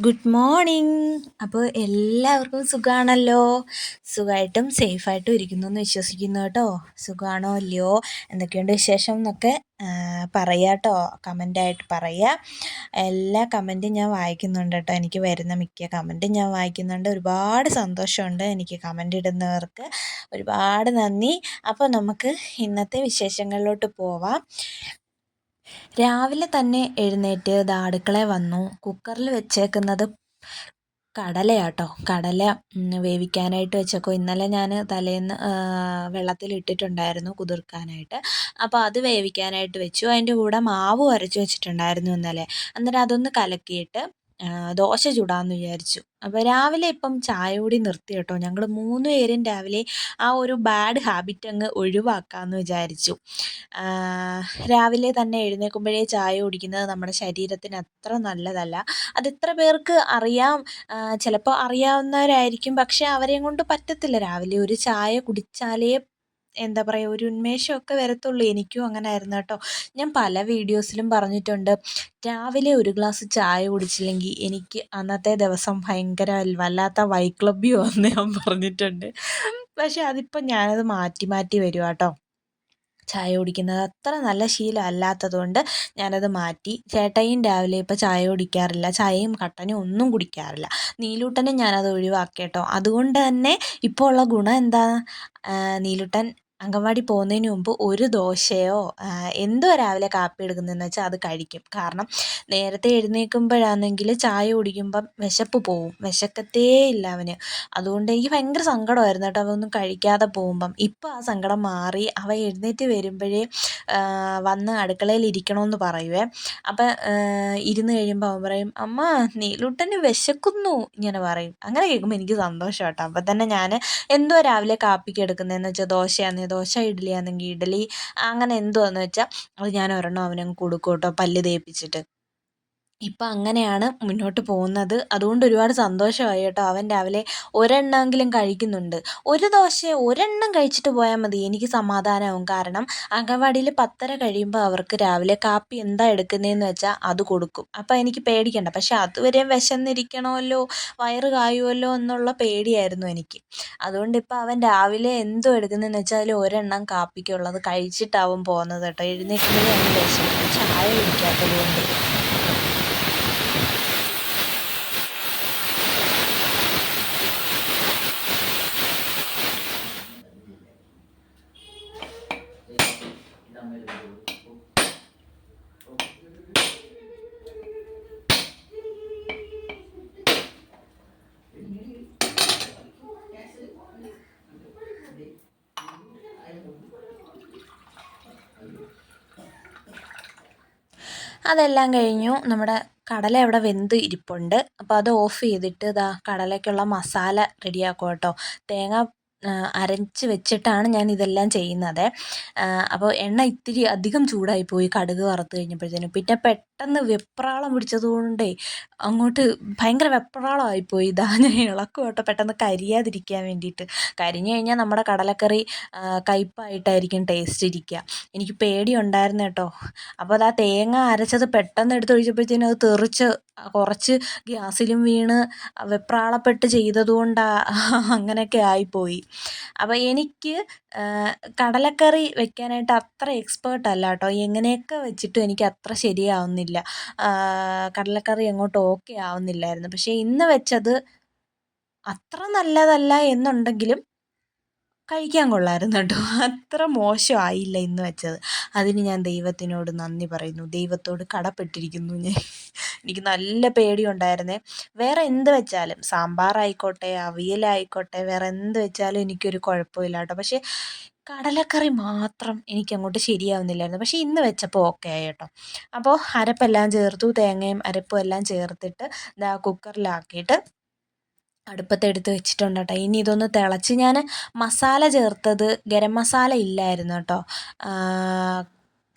Good morning. അപ്പോൾ എല്ലാവർക്കും സുഖമാണല്ലോ സുഖമായിട്ടും സേഫായിട്ടും ഇരിക്കുന്നു എന്ന് വിശ്വസിക്കുന്നു കേട്ടോ. സുഖമാണോ അല്ലയോ എന്തൊക്കെയുണ്ട് വിശേഷം എന്നൊക്കെ പറയുക കേട്ടോ. കമന്റായിട്ട് പറയുക എല്ലാ കമന്റും ഞാൻ വായിക്കുന്നുണ്ട് കേട്ടോ. എനിക്ക് വരുന്ന മിക്ക കമന്റും ഞാൻ വായിക്കുന്നുണ്ട്. ഒരുപാട് സന്തോഷമുണ്ട് എനിക്ക് കമന്റ് ഇടുന്നവർക്ക്. ഒരുപാട് നന്ദി. അപ്പോൾ നമുക്ക് ഇന്നത്തെ വിശേഷങ്ങളിലോട്ട് പോവാം. രാവിലെ തന്നെ എഴുന്നേറ്റ് ദാ അടുക്കളയിൽ വന്നു. കുക്കറിൽ വെച്ചേക്കുന്നത് കടലയാട്ടോ. കടല വേവിക്കാനായിട്ട് വെച്ചേക്കോ. ഇന്നലെ ഞാൻ തലേന്ന് വെള്ളത്തിൽ ഇട്ടിട്ടുണ്ടായിരുന്നു കുതിർക്കാനായിട്ട്. അപ്പോൾ അത് വേവിക്കാനായിട്ട് വെച്ചു. അതിന്റെ കൂടെ മാവ് അരച്ച് വെച്ചിട്ടുണ്ടായിരുന്നു ഇന്നലെ. അന്നേരം അതൊന്ന് കലക്കിയിട്ട് ദോശ ചുടാമെന്ന് വിചാരിച്ചു. അപ്പോൾ രാവിലെ ഇപ്പം ചായ കൂടി നിർത്തി കേട്ടോ. ഞങ്ങൾ മൂന്ന് പേരും രാവിലെ ആ ഒരു ബാഡ് ഹാബിറ്റ് അങ്ങ് ഒഴിവാക്കാമെന്ന് വിചാരിച്ചു. രാവിലെ തന്നെ എഴുന്നേൽക്കുമ്പോഴേ ചായ കുടിക്കുന്നത് നമ്മുടെ ശരീരത്തിന് അത്ര നല്ലതല്ല. അത് എത്ര പേർക്ക് അറിയാം. ചിലപ്പോൾ അറിയാവുന്നവരായിരിക്കും. പക്ഷേ അവരെയും കൊണ്ട് പറ്റത്തില്ല. രാവിലെ ഒരു ചായ കുടിച്ചാലേ എന്താ പറയുക ഒരു ഉന്മേഷമൊക്കെ വരത്തുള്ളൂ. എനിക്കും അങ്ങനെ ആയിരുന്നു കേട്ടോ. ഞാൻ പല വീഡിയോസിലും പറഞ്ഞിട്ടുണ്ട് രാവിലെ ഒരു ഗ്ലാസ് ചായ കുടിച്ചില്ലെങ്കിൽ എനിക്ക് അന്നത്തെ ദിവസം ഭയങ്കര വല്ലാത്ത വൈക്ലബ്യമാണെന്ന് ഞാൻ പറഞ്ഞിട്ടുണ്ട്. പക്ഷേ അതിപ്പോൾ ഞാനത് മാറ്റി മാറ്റി വരുവാ കേട്ടോ. ചായ കുടിക്കുന്നത് അത്ര നല്ല ശീലം അല്ലാത്തതുകൊണ്ട് ഞാനത് മാറ്റി. ചേട്ടയും രാവിലെ ഇപ്പോൾ ചായ കുടിക്കാറില്ല. ചായയും കട്ടനും ഒന്നും കുടിക്കാറില്ല. നീലൂട്ടനെ ഞാനത് ഒഴിവാക്കി കേട്ടോ. അതുകൊണ്ട് തന്നെ ഇപ്പോൾ ഉള്ള ഗുണം എന്താ? നീലൂട്ടൻ അങ്കൻവാടി പോകുന്നതിന് മുമ്പ് ഒരു ദോശയോ എന്തോ രാവിലെ കാപ്പി എടുക്കുന്നതെന്ന് വെച്ചാൽ അത് കഴിക്കും. കാരണം നേരത്തെ എഴുന്നേൽക്കുമ്പോഴാണെങ്കിൽ ചായ കുടിക്കുമ്പം വിശപ്പ് പോവും. വിശക്കത്തേ ഇല്ല അവന്. അതുകൊണ്ട് എനിക്ക് ഭയങ്കര സങ്കടമായിരുന്നു കേട്ടോ അവനൊന്നും കഴിക്കാതെ പോകുമ്പം. ഇപ്പം ആ സങ്കടം മാറി അവ എഴുന്നേറ്റ് വരുമ്പോഴേ വന്ന് അടുക്കളയിൽ ഇരിക്കണമെന്ന് പറയുവേ. അപ്പം ഇരുന്ന് കഴിയുമ്പോൾ അവൻ പറയും അമ്മ നീലൂട്ടന് വിശക്കുന്നു ഇങ്ങനെ പറയും. അങ്ങനെ കേൾക്കുമ്പോൾ എനിക്ക് സന്തോഷം കേട്ടോ അപ്പം തന്നെ ഞാൻ എന്തോ രാവിലെ കാപ്പിക്ക് എടുക്കുന്നതെന്ന് വെച്ചാൽ ദോശയാണെങ്കിൽ ദോശ ഇഡ്ഡലി ആണെങ്കിൽ ഇഡ്ഡലി. അങ്ങനെ എന്തുവാന്ന് വെച്ചാൽ അത് ഞാൻ ഒരെണ്ണം അവനങ്ങ് കൊടുക്കും കേട്ടോ പല്ല് തേപ്പിച്ചിട്ട്. ഇപ്പം അങ്ങനെയാണ് മുന്നോട്ട് പോകുന്നത്. അതുകൊണ്ട് ഒരുപാട് സന്തോഷമായി കേട്ടോ. അവൻ രാവിലെ ഒരെണ്ണമെങ്കിലും കഴിക്കുന്നുണ്ട്. ഒരു ദോശ ഒരെണ്ണം കഴിച്ചിട്ട് പോയാൽ മതി. എനിക്ക് സമാധാനമാവും. കാരണം അംഗൻവാടിയിൽ പത്തര കഴിയുമ്പോൾ അവർക്ക് രാവിലെ കാപ്പി എന്താ എടുക്കുന്നതെന്ന് വെച്ചാൽ അത് കൊടുക്കും. അപ്പം എനിക്ക് പേടിക്കണ്ട. പക്ഷെ അതുവരെയും വിശന്നിരിക്കണമല്ലോ വയറ് കായുമല്ലോ എന്നുള്ള പേടിയായിരുന്നു എനിക്ക്. അതുകൊണ്ട് ഇപ്പം അവൻ രാവിലെ എന്തോ എടുക്കുന്നതെന്ന് വെച്ചാൽ അതിൽ ഒരെണ്ണം കാപ്പിക്കുള്ളത് കഴിച്ചിട്ടാവും പോകുന്നത് കേട്ടോ. എഴുന്നേൽക്കുന്നത് അതിന് ചായ കുടിക്കാത്തത് കൊണ്ട്. അതെല്ലാം കഴിഞ്ഞു. നമ്മുടെ കടല അവിടെ വെന്ത് ഇരിപ്പുണ്ട്. അപ്പോൾ അത് ഓഫ് ചെയ്തിട്ട് ഇതാ കടലയ്ക്കുള്ള മസാല റെഡിയാക്കുക കേട്ടോ തേങ്ങ അരച്ച് വെച്ചിട്ടാണ് ഞാൻ ഇതെല്ലാം ചെയ്യുന്നത്. അപ്പോൾ എണ്ണ ഇത്തിരി അധികം ചൂടായി പോയി കടുക് വറുത്ത് കഴിഞ്ഞപ്പോഴത്തേനും. പിന്നെ പെട്ടെന്ന് വെപ്രാളം പിടിച്ചത് കൊണ്ടേ അങ്ങോട്ട് ഭയങ്കര വെപ്രാളമായിപ്പോയി ഇതാ ഞാൻ ഇളക്കും കേട്ടോ. പെട്ടെന്ന് കരിയാതിരിക്കാൻ വേണ്ടിയിട്ട്. കരിഞ്ഞു കഴിഞ്ഞാൽ നമ്മുടെ കടലക്കറി കയ്പായിട്ടായിരിക്കും ടേസ്റ്റ് ഇരിക്കുക. എനിക്ക് പേടിയുണ്ടായിരുന്നു കേട്ടോ. അപ്പോൾ അത് ആ തേങ്ങ അരച്ചത് പെട്ടെന്ന് എടുത്തൊഴിച്ചപ്പോഴത്തേനും അത് തെറിച്ച് കുറച്ച് ഗ്യാസിലും വീണ് വെപ്രാളപ്പെട്ട് ചെയ്തതുകൊണ്ടാണ് അങ്ങനെയൊക്കെ ആയിപ്പോയി. അപ്പം എനിക്ക് കടലക്കറി വെക്കാനായിട്ട് അത്ര എക്സ്പേർട്ട് അല്ല കേട്ടോ എങ്ങനെയൊക്കെ വെച്ചിട്ടും എനിക്ക് അത്ര ശരിയാവുന്നില്ല. കടലക്കറി അങ്ങോട്ട് ഓക്കെ ആവുന്നില്ലായിരുന്നു. പക്ഷേ ഇന്ന് വെച്ചത് അത്ര നല്ലതല്ല എന്നുണ്ടെങ്കിലും കഴിക്കാൻ കൊള്ളായിരുന്നു കേട്ടോ അത്ര മോശമായില്ല ഇന്ന് വെച്ചത്. അതിന് ഞാൻ ദൈവത്തിനോട് നന്ദി പറയുന്നു. ദൈവത്തോട് കടപ്പെട്ടിരിക്കുന്നു ഞാൻ. എനിക്ക് നല്ല പേടിയുണ്ടായിരുന്നേ. വേറെ എന്ത് വെച്ചാലും സാമ്പാറായിക്കോട്ടെ അവിയലായിക്കോട്ടെ വേറെ എന്ത് വെച്ചാലും എനിക്കൊരു കുഴപ്പമില്ല കേട്ടോ പക്ഷേ കടലക്കറി മാത്രം എനിക്കങ്ങോട്ട് ശരിയാവുന്നില്ലായിരുന്നു. പക്ഷേ ഇന്ന് വെച്ചപ്പോൾ ഓക്കെ ആയി കേട്ടോ അപ്പോൾ അരപ്പെല്ലാം ചേർത്തു തേങ്ങയും അരപ്പും എല്ലാം ചേർത്തിട്ട് ഇതാ കുക്കറിലാക്കിയിട്ട് അടുപ്പത്തെടുത്ത് വെച്ചിട്ടുണ്ട് കേട്ടോ ഇനി ഇതൊന്ന് തിളച്ച് ഞാൻ മസാല ചേർത്തത് ഗരം മസാല ഇല്ലായിരുന്നു കേട്ടോ.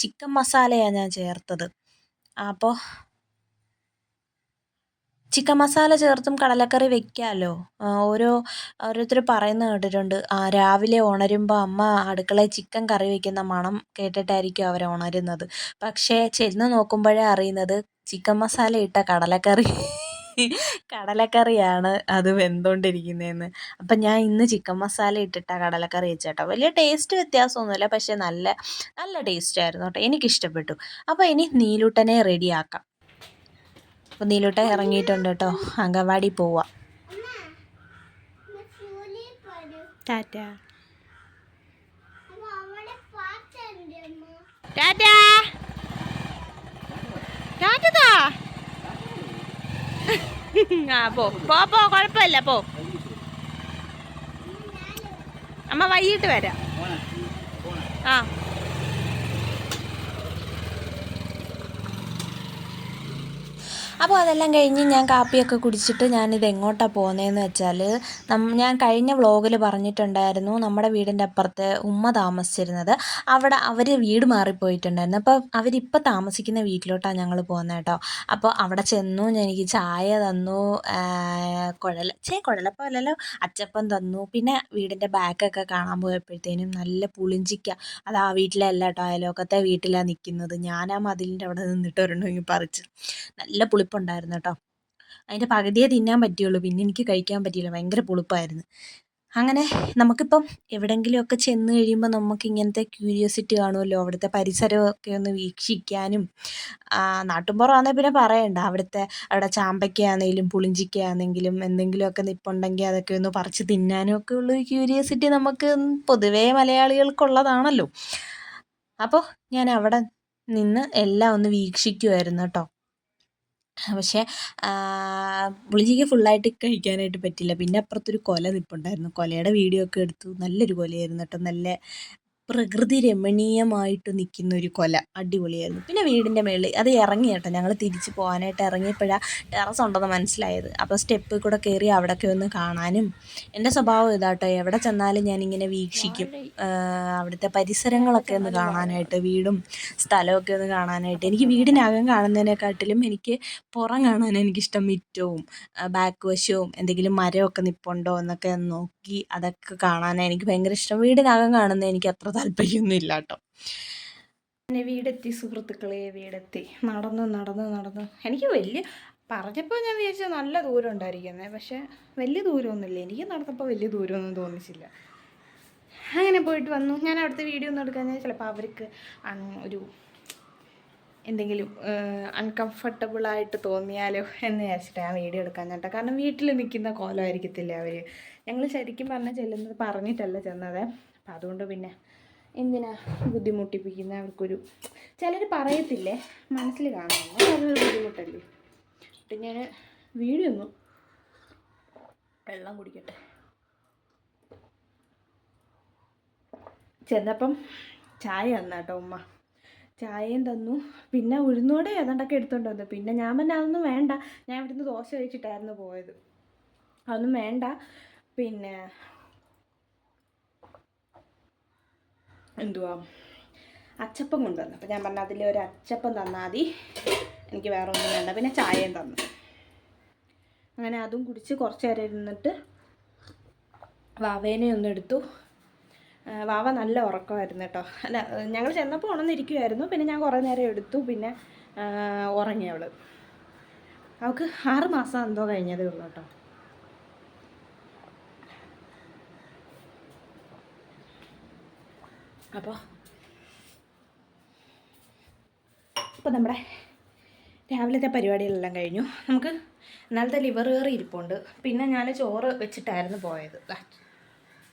ചിക്കൻ മസാലയാണ് ഞാൻ ചേർത്തത്. അപ്പോൾ ചിക്കൻ മസാല ചേർത്തും കടലക്കറി വെക്കാമല്ലോ ഓരോ ഓരോരുത്തർ പറയുന്നത് കേട്ടിട്ടുണ്ട്. ആ രാവിലെ ഉണരുമ്പോൾ അമ്മ അടുക്കളയിൽ ചിക്കൻ കറി വെക്കുന്ന മണം കേട്ടിട്ടായിരിക്കും അവർ ഉണരുന്നത്. പക്ഷേ ചെന്ന് നോക്കുമ്പോഴേ അറിയുന്നത് ചിക്കൻ മസാല ഇട്ട കടലക്കറി കടലക്കറിയാണ് അത് വെന്തുകൊണ്ടിരിക്കുന്നതെന്ന് അപ്പം ഞാൻ ഇന്ന് ചിക്കൻ മസാല ഇട്ടിട്ടാണ് കടലക്കറി വെച്ചേട്ടോ. വലിയ ടേസ്റ്റ് വ്യത്യാസമൊന്നുമില്ല പക്ഷേ നല്ല നല്ല ടേസ്റ്റ് ആയിരുന്നു കേട്ടോ. എനിക്കിഷ്ടപ്പെട്ടു. അപ്പോൾ ഇനി നീലൂട്ടനെ റെഡിയാക്കാം അപ്പോൾ നീലോട്ട് ഇറങ്ങിയിട്ടുണ്ട് കേട്ടോ. അങ്കവാടി പോവാം. ടാറ്റ. ടാറ്റ. ടാറ്റതാ. ആ പോ പോ പോ കുഴപ്പമില്ല പോ. അമ്മ വൈകിട്ട് വരാം. ആ. അപ്പോൾ അതെല്ലാം കഴിഞ്ഞ് ഞാൻ കാപ്പിയൊക്കെ കുടിച്ചിട്ട് ഞാനിത് എങ്ങോട്ടാണ് പോകുന്നതെന്ന് വെച്ചാൽ ഞാൻ കഴിഞ്ഞ വ്ളോഗിൽ പറഞ്ഞിട്ടുണ്ടായിരുന്നു നമ്മുടെ വീടിന്റെ അപ്പുറത്ത് ഉമ്മ താമസിച്ചിരുന്നത്. അവിടെ അവർ വീട് മാറിപ്പോയിട്ടുണ്ടായിരുന്നു. അപ്പോൾ അവരിപ്പോൾ താമസിക്കുന്ന വീട്ടിലോട്ടാണ് ഞങ്ങൾ പോകുന്നത് കേട്ടോ അപ്പോൾ അവിടെ ചെന്നു എനിക്ക് ചായ തന്നു കുഴല ചേ കുഴലപ്പോലല്ലോ അച്ചപ്പം തന്നു. പിന്നെ വീടിന്റെ ബാക്കൊക്കെ കാണാൻ പോയപ്പോഴത്തേനും നല്ല പുളിഞ്ചിക്ക. അത് ആ വീട്ടിലല്ല കേട്ടോ അയലോക്കത്തെ വീട്ടിലാണ് നിൽക്കുന്നത് ഞാൻ ആ മതിലിന്റെ അവിടെ നിന്നിട്ട് ഒരെണ്ണം പറിച്ച്. നല്ല പുളി പുളിപ്പുണ്ടായിരുന്നു കേട്ടോ. അതിന്റെ പകുതിയേ തിന്നാൻ പറ്റുള്ളൂ പിന്നെ എനിക്ക് കഴിക്കാൻ പറ്റിയില്ല. ഭയങ്കര പുളിപ്പായിരുന്നു. അങ്ങനെ നമുക്കിപ്പം എവിടെയെങ്കിലുമൊക്കെ ചെന്ന് കഴിയുമ്പോൾ നമുക്ക് ഇങ്ങനത്തെ ക്യൂരിയോസിറ്റി കാണുമല്ലോ. അവിടുത്തെ പരിസരമൊക്കെ ഒന്ന് വീക്ഷിക്കാനും നാട്ടുമ്പുറമാണെങ്കിൽ പിന്നെ പറയണ്ട. അവിടുത്തെ അവിടെ ചാമ്പയ്ക്കാണെങ്കിലും പുളിഞ്ചിക്കയാണെങ്കിലും എന്തെങ്കിലുമൊക്കെ നിപ്പുണ്ടെങ്കിൽ അതൊക്കെ ഒന്ന് പറിച്ച് തിന്നാനും ഒക്കെ ഉള്ള ക്യൂരിയോസിറ്റി നമുക്ക് പൊതുവേ മലയാളികൾക്കുള്ളതാണല്ലോ. അപ്പോൾ ഞാൻ അവിടെ നിന്ന് എല്ലാം ഒന്ന് വീക്ഷിക്കുമായിരുന്നു കേട്ടോ. പക്ഷേ പുളിഞ്ചിക്ക് ഫുള്ളായിട്ട് കഴിക്കാനായിട്ട് പറ്റില്ല. പിന്നെ അപ്പുറത്തൊരു കുല നിൽപ്പുണ്ടായിരുന്നു കുലയുടെ വീഡിയോ ഒക്കെ എടുത്തു. നല്ലൊരു കുലയായിരുന്നു കേട്ടോ. നല്ല പ്രകൃതി രമണീയമായിട്ട് നിൽക്കുന്ന ഒരു കൊല. അടിപൊളിയായിരുന്നു. പിന്നെ വീടിന്റെ മേളിൽ അത് ഇറങ്ങി കേട്ടോ. ഞങ്ങൾ തിരിച്ച് പോകാനായിട്ട് ഇറങ്ങിയപ്പോഴാണ് ടെറസ് ഉണ്ടെന്ന് മനസ്സിലായത്. അപ്പോൾ സ്റ്റെപ്പിൽ കൂടെ കയറി അവിടെയൊക്കെ ഒന്ന് കാണാനും. എന്റെ സ്വഭാവം ഇതാട്ടോ. എവിടെ ചെന്നാലും ഞാനിങ്ങനെ വീക്ഷിക്കും. അവിടുത്തെ പരിസരങ്ങളൊക്കെ ഒന്ന് കാണാനായിട്ട് വീടും സ്ഥലമൊക്കെ ഒന്ന് കാണാനായിട്ട്. എനിക്ക് വീടിനകം കാണുന്നതിനെക്കാട്ടിലും എനിക്ക് പുറം കാണാൻ എനിക്കിഷ്ടം മിറ്റവും ബാക്ക് വശവും എന്തെങ്കിലും മരമൊക്കെ നിപ്പുണ്ടോ എന്നൊക്കെ നോക്കി അതൊക്കെ കാണാനാണ് എനിക്ക് ഭയങ്കര ഇഷ്ടം. വീടിനകം കാണുന്നത് എനിക്ക് അത്ര താല്പര്യമൊന്നുമില്ല കേട്ടോ പിന്നെ വീടെത്തി സുഹൃത്തുക്കളെ വീടെത്തി. നടന്ന് നടന്ന് നടന്ന്. എനിക്ക് വലിയ പറഞ്ഞപ്പോൾ ഞാൻ വിചാരിച്ച നല്ല ദൂരം ഉണ്ടായിരിക്കുന്നത് പക്ഷേ വലിയ ദൂരമൊന്നുമില്ല. എനിക്ക് നടന്നപ്പോൾ വലിയ ദൂരമൊന്നും തോന്നിച്ചില്ല. അങ്ങനെ പോയിട്ട് വന്നു. ഞാൻ അവിടുത്തെ വീഡിയോ ഒന്നും എടുക്കാൻ ചിലപ്പോൾ അവർക്ക് ഒരു എന്തെങ്കിലും അൺകംഫർട്ടബിളായിട്ട് തോന്നിയാലോ എന്ന് വിചാരിച്ചിട്ട് ഞാൻ വീഡിയോ എടുക്കാൻ കേട്ടോ കാരണം വീട്ടിൽ നിൽക്കുന്ന കോലമായിരിക്കത്തില്ല അവർ ഞങ്ങൾ ശരിക്കും പറഞ്ഞാൽ ചെല്ലുന്നത് പറഞ്ഞിട്ടല്ല ചെന്നത്. അപ്പം അതുകൊണ്ട് പിന്നെ എന്തിനാ ബുദ്ധിമുട്ടിപ്പിക്കുന്ന? അവർക്കൊരു ചിലർ പറയത്തില്ലേ? മനസ്സിൽ കാണുന്നു അതൊരു ബുദ്ധിമുട്ടല്ലേ? പിന്നെ ഞാൻ വീഡിയോ ഒന്നും വെള്ളം കുടിക്കട്ടെ. ചെന്നപ്പം ചായ തന്ന കേട്ടോ ഉമ്മ. ചായയും തന്നു. പിന്നെ ഉഴുന്നോടെ ഏതാണ്ടൊക്കെ എടുത്തോണ്ട് വന്നു. പിന്നെ ഞാൻ പിന്നെ അതൊന്നും വേണ്ട. ഞാൻ ഇവിടുന്ന് ദോശ കഴിച്ചിട്ടായിരുന്നു പോയത്. അതൊന്നും വേണ്ട. പിന്നെ എന്തുവാ? അച്ചപ്പം കൊണ്ടുവന്നു. അപ്പം ഞാൻ പറഞ്ഞ അതിൽ ഒരു അച്ചപ്പം തന്നാൽ മതി. എനിക്ക് വേറെ ഒന്നും വേണ്ട. പിന്നെ ചായയും തന്നു. അങ്ങനെ അതും കുടിച്ച് കുറച്ച് നേരം ഇരുന്നിട്ട് വാവേനെ ഒന്ന് എടുത്തു. വാവ നല്ല ഉറക്കമായിരുന്നു കേട്ടോ. അല്ല ഞങ്ങൾ ചെന്നപ്പോൾ ഉണർന്നിരിക്കുമായിരുന്നു പിന്നെ ഞാൻ കുറേ നേരം എടുത്തു. പിന്നെ ഉറങ്ങി അവൾ അവൾക്ക് ആറ് മാസം എന്തോ കഴിഞ്ഞതേ ഉള്ളൂ കേട്ടോ. അപ്പോൾ അപ്പോൾ നമ്മുടെ രാവിലത്തെ പരിപാടികളെല്ലാം കഴിഞ്ഞു. നമുക്ക് ഇന്നലത്തെ ലിവർ കയറി ഇരിപ്പുണ്ട്. പിന്നെ ഞാൻ ചോറ് വെച്ചിട്ടായിരുന്നു പോയത്.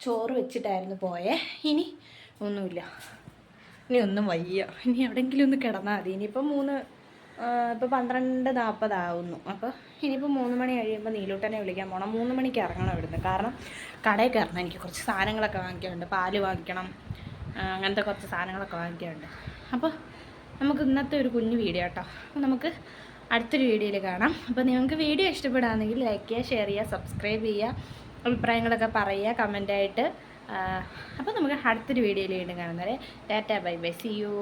ചോറ് വെച്ചിട്ടായിരുന്നു പോയേ. ഇനി ഒന്നുമില്ല. ഇനി ഒന്നും വയ്യ. ഇനി എവിടെയെങ്കിലും ഒന്ന് കിടന്നാൽ മതി. ഇനിയിപ്പോൾ മൂന്ന് ഇപ്പോൾ പന്ത്രണ്ട് നാൽപ്പതാവുന്നു അപ്പോൾ ഇനിയിപ്പോൾ മൂന്ന് മണി കഴിയുമ്പോൾ നീലൂട്ടനെ വിളിക്കാൻ പോകണം മൂന്ന് മണിക്ക് ഇറങ്ങണം ഇവിടുന്ന്. കാരണം കടയിൽ കയറണം. എനിക്ക് കുറച്ച് സാധനങ്ങളൊക്കെ വാങ്ങിക്കാനുണ്ട്. പാൽ വാങ്ങിക്കണം. അങ്ങനത്തെ കുറച്ച് സാധനങ്ങളൊക്കെ വാങ്ങിക്കാറുണ്ട്. അപ്പോൾ നമുക്ക് ഇന്നത്തെ ഒരു കുഞ്ഞു വീഡിയോ കേട്ടോ. നമുക്ക് അടുത്തൊരു വീഡിയോയിൽ കാണാം. അപ്പോൾ നിങ്ങൾക്ക് വീഡിയോ ഇഷ്ടപ്പെടുകയാണെങ്കിൽ ലൈക്ക് ചെയ്യുക ഷെയർ ചെയ്യുക സബ്സ്ക്രൈബ് ചെയ്യുക അഭിപ്രായങ്ങളൊക്കെ പറയുക കമന്റായിട്ട് അപ്പോൾ നമുക്ക് അടുത്തൊരു വീഡിയോയിൽ വീണ്ടും കാണുന്നത് tata bye bye see you